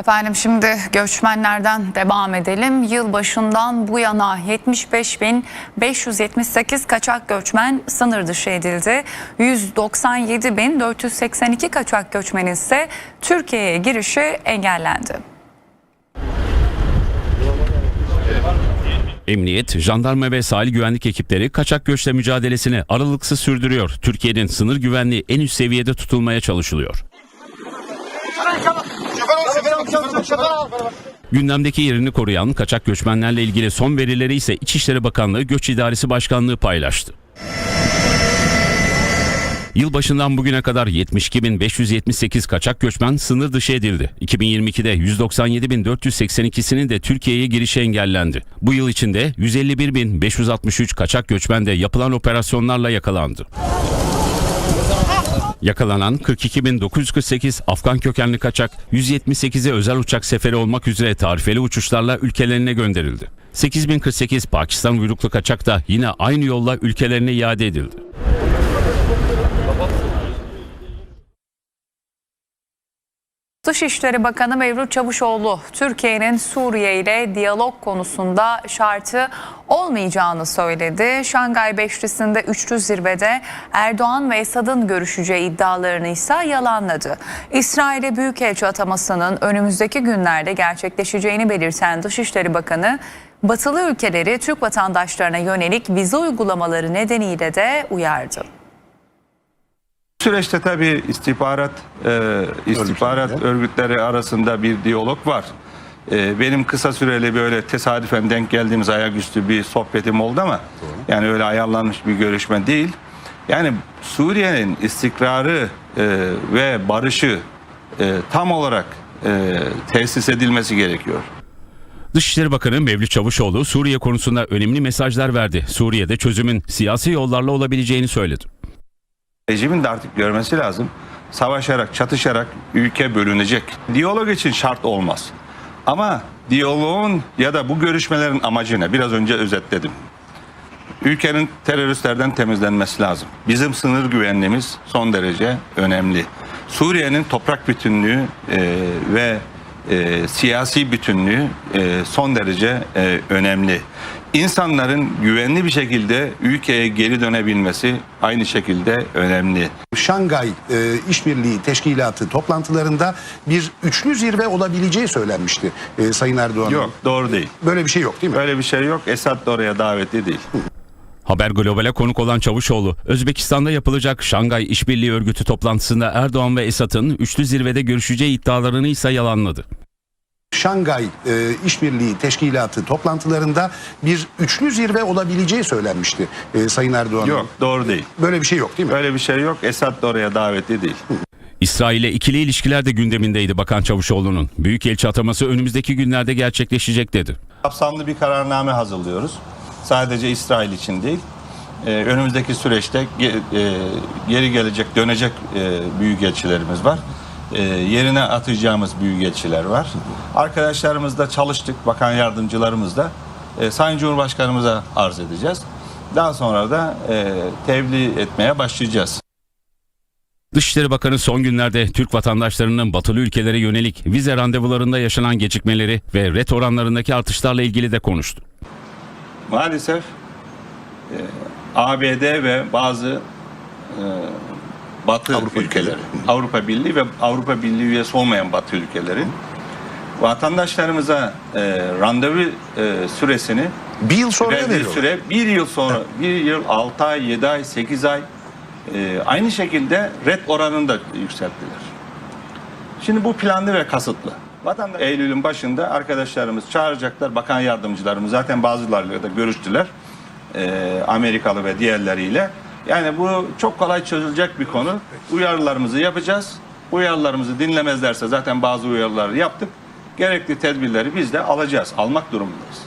Efendim şimdi göçmenlerden devam edelim. Yılbaşından bu yana 75.578 kaçak göçmen sınır dışı edildi. 197.482 kaçak göçmenin ise Türkiye'ye girişi engellendi. Emniyet, jandarma ve sahil güvenlik ekipleri kaçak göçle mücadelesini aralıksız sürdürüyor. Türkiye'nin sınır güvenliği en üst seviyede tutulmaya çalışılıyor. Gündemdeki yerini koruyan kaçak göçmenlerle ilgili son verileri ise İçişleri Bakanlığı Göç İdaresi Başkanlığı paylaştı. Yılbaşından bugüne kadar 72.578 kaçak göçmen sınır dışı edildi. 2022'de 197.482'sinin de Türkiye'ye girişi engellendi. Bu yıl içinde 151.563 kaçak göçmen de yapılan operasyonlarla yakalandı. Yakalanan 42.948 Afgan kökenli kaçak, 178'e özel uçak seferi olmak üzere tarifeli uçuşlarla ülkelerine gönderildi. 8048 Pakistan uyruklu kaçak da yine aynı yolla ülkelerine iade edildi. Dışişleri Bakanı Mevlüt Çavuşoğlu Türkiye'nin Suriye ile diyalog konusunda şartı olmayacağını söyledi. Şangay Beşlisi'nde üçlü zirvede Erdoğan ve Esad'ın görüşeceği iddialarını ise yalanladı. İsrail'e büyükelçi atamasının önümüzdeki günlerde gerçekleşeceğini belirten Dışişleri Bakanı batılı ülkeleri Türk vatandaşlarına yönelik vize uygulamaları nedeniyle de uyardı. Süreçte tabii istihbarat e, istihbarat örgütleri arasında bir diyalog var. E, benim kısa süreli böyle tesadüfen denk geldiğimiz ayaküstü bir sohbetim oldu ama yani öyle ayarlanmış bir görüşme değil. Yani Suriye'nin istikrarı e, ve barışı e, tam olarak e, tesis edilmesi gerekiyor. Dışişleri Bakanı Mevlüt Çavuşoğlu Suriye konusunda önemli mesajlar verdi. Suriye'de çözümün siyasi yollarla olabileceğini söyledi. Rejimin de artık görmesi lazım. Savaşarak, çatışarak ülke bölünecek. Diyalog için şart olmaz. Ama diyaloğun ya da bu görüşmelerin amacı ne? Biraz önce özetledim. Ülkenin teröristlerden temizlenmesi lazım. Bizim sınır güvenliğimiz son derece önemli. Suriye'nin toprak bütünlüğü e, ve e, siyasi bütünlüğü e, son derece e, önemli. İnsanların güvenli bir şekilde ülkeye geri dönebilmesi aynı şekilde önemli. Şangay e, İşbirliği Teşkilatı toplantılarında bir üçlü zirve olabileceği söylenmişti e, Sayın Erdoğan'ın. Yok doğru değil. Böyle bir şey yok değil mi? Öyle bir şey yok. Esad da oraya davetli değil. Haber Global'e konuk olan Çavuşoğlu, Özbekistan'da yapılacak Şangay İşbirliği Örgütü toplantısında Erdoğan ve Esad'ın üçlü zirvede görüşeceği iddialarını ise yalanladı. Şangay e, İşbirliği Teşkilatı toplantılarında bir üçlü zirve olabileceği söylenmişti e, Sayın Erdoğan'ın. Yok doğru değil. Böyle bir şey yok değil mi? Öyle bir şey yok. Esad da oraya davetli değil. İsrail'e ikili ilişkiler de gündemindeydi Bakan Çavuşoğlu'nun. Büyükelçi ataması önümüzdeki günlerde gerçekleşecek dedi. Kapsamlı bir kararname hazırlıyoruz. Sadece İsrail için değil. Ee, önümüzdeki süreçte ge- e, geri gelecek, dönecek e, büyükelçilerimiz var. E, yerine atacağımız büyükelçiler var. Arkadaşlarımızla çalıştık, bakan yardımcılarımızla. E, Sayın Cumhurbaşkanımıza arz edeceğiz. Daha sonra da e, tebliğ etmeye başlayacağız. Dışişleri Bakanı son günlerde Türk vatandaşlarının batılı ülkelere yönelik vize randevularında yaşanan gecikmeleri ve ret oranlarındaki artışlarla ilgili de konuştu. Maalesef e, ABD ve bazı e, Batı Avrupa ülkeleri, ülkeleri. Avrupa Birliği ve Avrupa Birliği üyesi olmayan Batı ülkeleri vatandaşlarımıza e, randevu e, süresini Bir yıl sonra veriyorlar. süre bir yıl sonra, bir yıl, altı ay, yedi ay, sekiz ay e, aynı şekilde red oranını da yükselttiler. Şimdi bu planlı ve kasıtlı. Vatandaş Eylül'ün başında arkadaşlarımız çağıracaklar. Bakan yardımcılarımız zaten bazılarıyla da görüştüler. Ee, Amerikalı ve diğerleriyle. Yani bu çok kolay çözülecek bir konu. Uyarılarımızı yapacağız. Uyarılarımızı dinlemezlerse zaten bazı uyarıları yaptık. Gerekli tedbirleri biz de alacağız. Almak durumundayız.